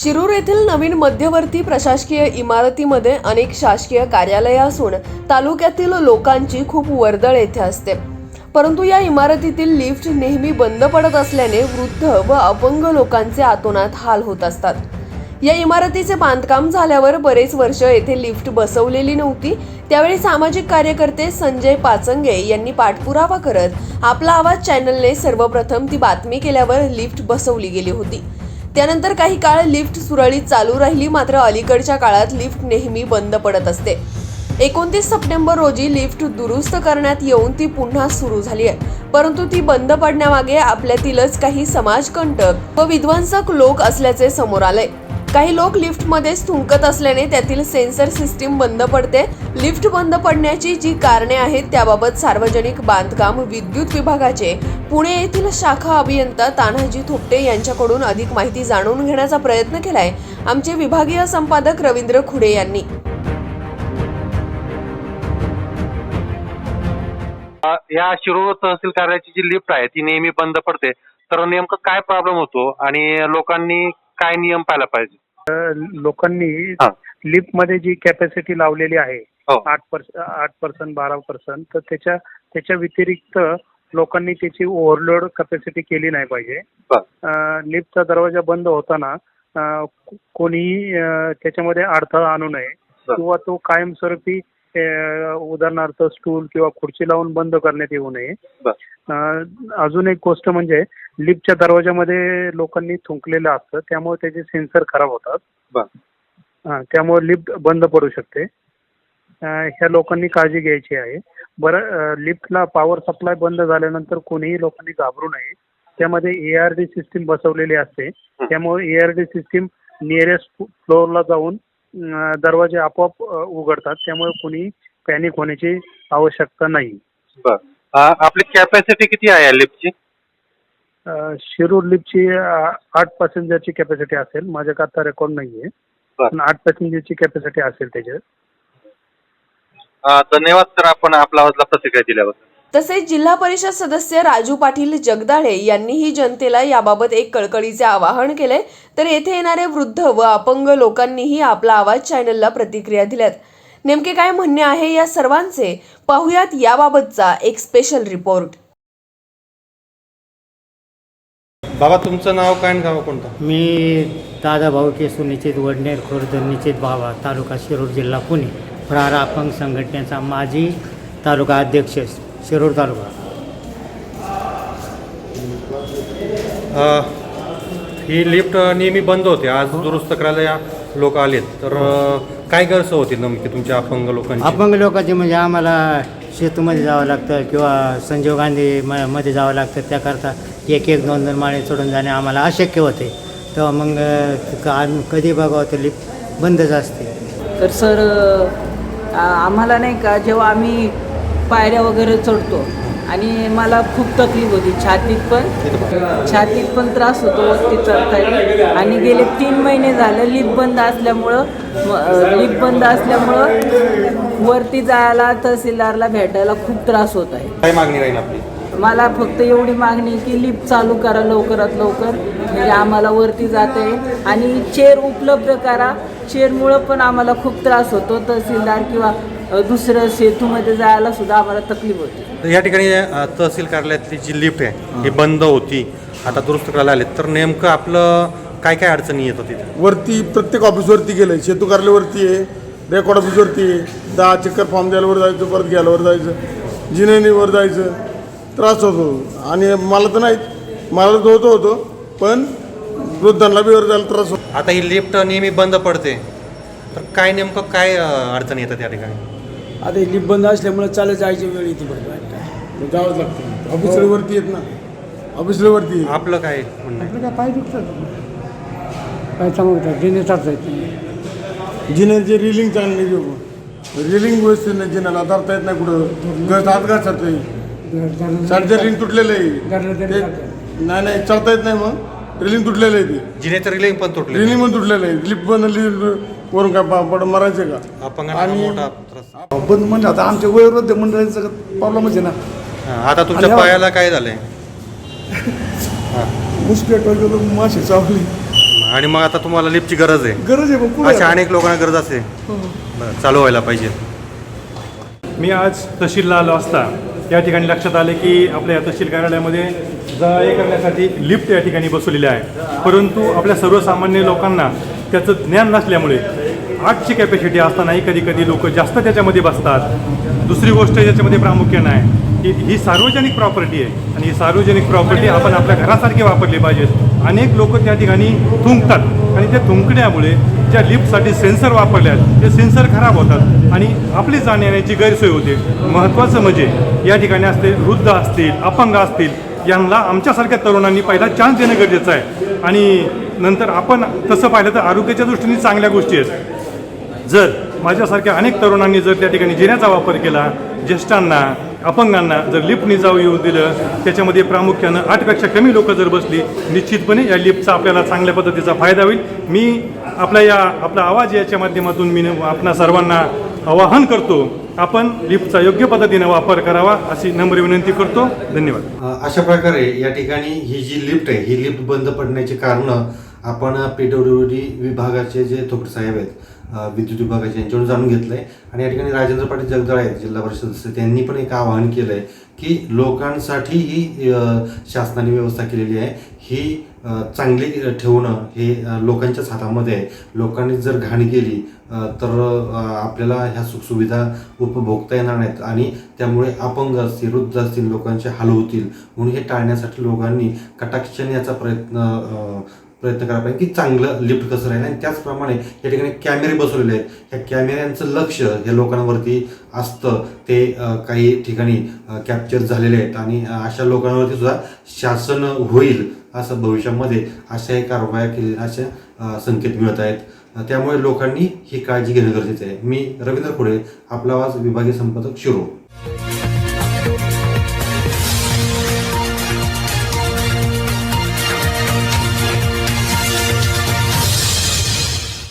शिरूर येथील नवीन मध्यवर्ती प्रशासकीय इमारतीमध्ये अनेक शासकीय कार्यालये असून तालुक्यातील लोकांची खूप वर्दळ येथे असते. परंतु या इमारतीतील लिफ्ट नेहमी बंद पडत असल्याने वृद्ध व अपंग लोकांचे आतोनात हाल होत असतात. या इमारतीचे बांधकाम झाल्यावर बरेच वर्ष येथे लिफ्ट बसवलेली नव्हती. त्यावेळी सामाजिक कार्यकर्ते संजय पाचंगे यांनी पाठपुरावा करत आपला आवाज चॅनलने सर्वप्रथम ती बातमी केल्यावर लिफ्ट बसवली गेली होती. त्यानंतर काही काळ लिफ्ट सुरळीत चालू राहिली मात्र अलीकडच्या काळात लिफ्ट नेहमी बंद पडत असते. एकोणतीस सप्टेंबर रोजी लिफ्ट दुरुस्त करण्यात येऊन ती पुन्हा सुरू झाली आहे. परंतु ती बंद पडण्यामागे आपल्यातीलच काही समाजकंटक व विध्वंसक लोक असल्याचे समोर आले काही लोक लिफ्टमध्येच थुंकत असल्याने त्यातील सेन्सर सिस्टीम बंद पडते. लिफ्ट बंद पडण्याची जी कारणे आहेत त्याबाबत सार्वजनिक बांधकाम विद्युत विभागाचे पुणे येथील शाखा अभियंता तान्हाजी थोपटे यांच्याकडून अधिक माहिती जाणून घेण्याचा प्रयत्न केलाय. आमचे विभागीय संपादक रवींद्र खुडे यांनी. या शिरोळ तहसील कार्यालयाची जी लिफ्ट आहे ती नेहमी बंद पडते. तर नेमकं काय प्रॉब्लेम होतो? आणि लोकांनी काय नियम पाळला पाहिजे लोकांनी हा. लिफ्टमध्ये जी कॅपॅसिटी लावलेली आहे हो. आठ पर्सेंट आठ पर्सेंट बारा पर्सेंट तर त्याच्या त्याच्या व्यतिरिक्त लोकांनी त्याची ओव्हरलोड कॅपॅसिटी केली नाही पाहिजे बर. लिफ्टचा दरवाजा बंद होताना अं, को- कोणीही अं, त्याच्यामध्ये अडथळा आणू नये बर. किंवा तो कायमस्वरूपी उदाहरणार्थ स्टूल किंवा खुर्ची लावून बंद करण्यात येऊ नये. अजून एक गोष्ट म्हणजे लिफ्टच्या दरवाजामध्ये लोकांनी थुंकलेलं असतं त्यामुळे त्याचे सेन्सर खराब होतात. त्यामुळे लिफ्ट बंद पडू शकते. ह्या लोकांनी काळजी घ्यायची आहे. बरं लिफ्टला पॉवर सप्लाय बंद झाल्यानंतर कोणीही लोकांनी घाबरू नये. त्यामध्ये ए आर डी सिस्टीम बसवलेली असते. त्यामुळे A R D system nearest फ्लोअरला जाऊन दरवाजे आपोआप उघडतात. त्यामुळे कोणी पॅनिक होण्याची आवश्यकता नाही. बर. अ, आपली कॅपॅसिटी किती आहे या लिफ्टची अं, शिरूर लिफ्टची आठ पॅसेंजरची कॅपॅसिटी असेल. माझ्याकडे आता रेकॉर्ड नाही आहे बर. पण आठ पॅसेंजरची कॅपॅसिटी असेल त्याच्यात. अ, धन्यवाद सर आपण आपला आवाजला प्रतिक्रिया दिल्याबद्दल तसेच जिल्हा परिषद सदस्य राजू पाटील जगदाळे यांनीही जनतेला याबाबत एक कळकळीचे आवाहन केले. तर येथे येणारे वृद्ध व अपंग लोकांनीही आपला आवाज चॅनलला प्रतिक्रिया दिल्यात. नेमके काय म्हणणे आहे या सर्वांचे पाहुयात याबाबतचा एक स्पेशल रिपोर्ट बाबा तुमचं नाव काय आणि गाव कोणतं? मी दादाभाऊ केसू निश्चित वडनेर खुर्द निश्चित भावा तालुका शिरूर जिल्हा पुणे. प्रहार अपंग संघटनेचा माजी तालुका अध्यक्ष शिरूर तालुका. अ, ही लिफ्ट नेहमी बंद होते. आज दुरुस्त करायला या लोक आलेत. तर काय गरज होती नेमकी तुमच्या अपंग लोकांची? अपंग लोकांचे म्हणजे आम्हाला शेतूमध्ये जावं लागतं किंवा संजीव गांधी म मध्ये जावं लागतं. त्याकरता एक एक दोन दोन माळे चढून जाणे आम्हाला अशक्य होते. तेव्हा मग कधी बघावं तर लिफ्ट बंदच असते. तर सर आम्हाला नाही का जेव्हा आम्ही पायऱ्या वगैरे चढतो. आणि मला खूप तकलीफ होती. छातीत पण छातीत पण त्रास होतो वरती चढताना. आणि गेले तीन महिने झालं लिफ्ट बंद असल्यामुळं लिफ्ट बंद असल्यामुळं वरती जायला तहसीलदारला भेटायला खूप त्रास होत आहे. काय मागणी राहील आपली? मला फक्त एवढी मागणी आहे की लिफ्ट चालू करा लवकरात लवकर. म्हणजे आम्हाला वरती जाता येईल. आणि चेअर उपलब्ध करा. चेअरमुळं पण आम्हाला खूप त्रास होतो. तहसीलदार किंवा दुसरं सेतूमध्ये जायला सुद्धा आम्हाला तकलीफ होते. तर या ठिकाणी अ, तहसील कार्यालयातली जी लिफ्ट आहे ही. बंद होती. आता दुरुस्त करायला आले तर नेमकं आपलं काय काय अडचणी येतं तिथे वरती प्रत्येक ऑफिसवरती गेलं सेतू कार्यालयावरती आहे रेकॉर्ड ऑफिसवरती आहे. दहा चक्कर फॉर्म द्यायला वर जायचं परत घ्यायला वर जायचं. जिनेनीवर जायचं त्रास होतो. आणि मला तर नाही मला तर होतो होतो पण वृद्धांना बी वर जायला त्रास होतो. आता ही लिफ्ट नेहमी बंद पडते. तर काय नेमकं काय अ, अडचणी येतात त्या ठिकाणी? आता लिफ्ट बंद असल्यामुळे चालत जायची वेळ येते बरोबर जावंच लागतं. ऑफिसला वरती येत ना. ऑफिसला वरती येत. आपलं काय म्हणणं आहे? आपलं काय पाय दुखतात? काय सांगतात जिने चालतात जिन्याची रिलिंग चांगली घेऊ रिलिंग व्यवस्थित नाही. जिन्याला धरता येत नाही कुठं. गट हात घासतोय साडीचं रिलिंग तुटलेलं आहे. ते- नाही नाही. चढता येत नाही मग. रिलिंग तुटलेलं आहे ते. जिनेचं रिलिंग पण तुटले रिलिंग पण तुटलेलं आहे. लिफ्ट पण वरून काय पा- पड मरायचं का? अपंगांना आणि- मोठा त्रास. बंद म्हणजे आता आमच्या वयोवृद्ध मंडळींचं प्रॉब्लेमच आहे ना. हा, आता तुमच्या आणि- पायाला काय झालंय? मुसपेट वगैरे माशी चावली. आणि मग आता तुम्हाला लिफ्टची गरज आहे. गरज आहे मग कुठे अशा अनेक लोकांना गरज असते. बरं, चालू व्हायला पाहिजे. मी आज तहसीलला आलो असता. या ठिकाणी लक्षात आले की आपल्या या तहसील कार्यालयामध्ये जा हे करण्यासाठी लिफ्ट या ठिकाणी बसवलेली आहे. परंतु आपल्या सर्वसामान्य लोकांना त्याचं ज्ञान नसल्यामुळे आठची कॅपॅसिटी असतानाही कधी कधी लोक जास्त त्याच्यामध्ये बसतात. दुसरी गोष्ट याच्यामध्ये प्रामुख्यानं आहे की ही सार्वजनिक प्रॉपर्टी आहे आणि ही सार्वजनिक प्रॉपर्टी आपण आपल्या घरासारखी वापरली पाहिजेत अनेक लोक त्या ठिकाणी थुंकतात आणि त्या थुंकण्यामुळे ज्या लिफ्टसाठी सेन्सर वापरले आहेत ते सेन्सर खराब होतात आणि आपली जाण्यायेण्याची गैरसोय होते. महत्त्वाचं म्हणजे या ठिकाणी असते वृद्ध असतील अपंग असतील यांना आमच्यासारख्या तरुणांनी पहिला चान्स देणं गरजेचं आहे. आणि नंतर आपण तसं पाहिलं तर आरोग्याच्या दृष्टीने चांगल्या गोष्टी आहेत. जर माझ्यासारख्या अनेक तरुणांनी जर त्या ठिकाणी जिन्याचा वापर केला ज्येष्ठांना अपंगांना जर लिफ्टने जाऊ येऊ दिलं त्याच्यामध्ये प्रामुख्यानं आठपेक्षा कमी लोकं जर बसली निश्चितपणे या लिफ्टचा आपल्याला चांगल्या पद्धतीचा फायदा होईल. मी आपल्या या आपला आवाज याच्या माध्यमातून मी आपणा सर्वांना आवाहन करतो आपण लिफ्टचा योग्य पद्धतीने वापर करावा अशी नम्र विनंती करतो. धन्यवाद. अशा प्रकारे या ठिकाणी ही जी लिफ्ट आहे ही लिफ्ट बंद पडण्याची कारणं आपण पी डब्ल्यू डी विभागाचे जे थोपटे साहेब आहेत विद्युत विभागाचे यांच्याकडून जाणून घेतलं आहे आणि या ठिकाणी राजेंद्र पाटील जगदळ आहेत जिल्हा परिषद सदस्य. त्यांनी पण एक आवाहन केलं आहे की लोकांसाठी ही शासनाने व्यवस्था केलेली आहे. ही चांगली ठेवणं हे लोकांच्याच हातामध्ये आहे. लोकांनी जर घाण केली तर आपल्याला ह्या सुखसुविधा उपभोगता येणार नाहीत. आणि त्यामुळे अपंग असतील वृद्ध असतील लोकांचे हाल होतील. म्हणून हे टाळण्यासाठी लोकांनी कटाक्षाने याचा प्रयत्न प्रयत्न करायला पाहिजे की चांगलं लिफ्ट कसं राहील आणि त्याचप्रमाणे या ठिकाणी कॅमेरे बसवलेले आहेत. ह्या कॅमेऱ्यांचं लक्ष या लोकांवरती असतं. ते काही ठिकाणी कॅप्चर झालेले आहेत आणि अशा लोकांवरती सुद्धा शासन होईल असं भविष्यामध्ये अशाही कारवाया केली असे संकेत मिळत आहेत. त्यामुळे लोकांनी ही काळजी घेणं गरजेचं आहे. मी रवींद्र खोडे आपला आवाज विभागीय संपादक शिरो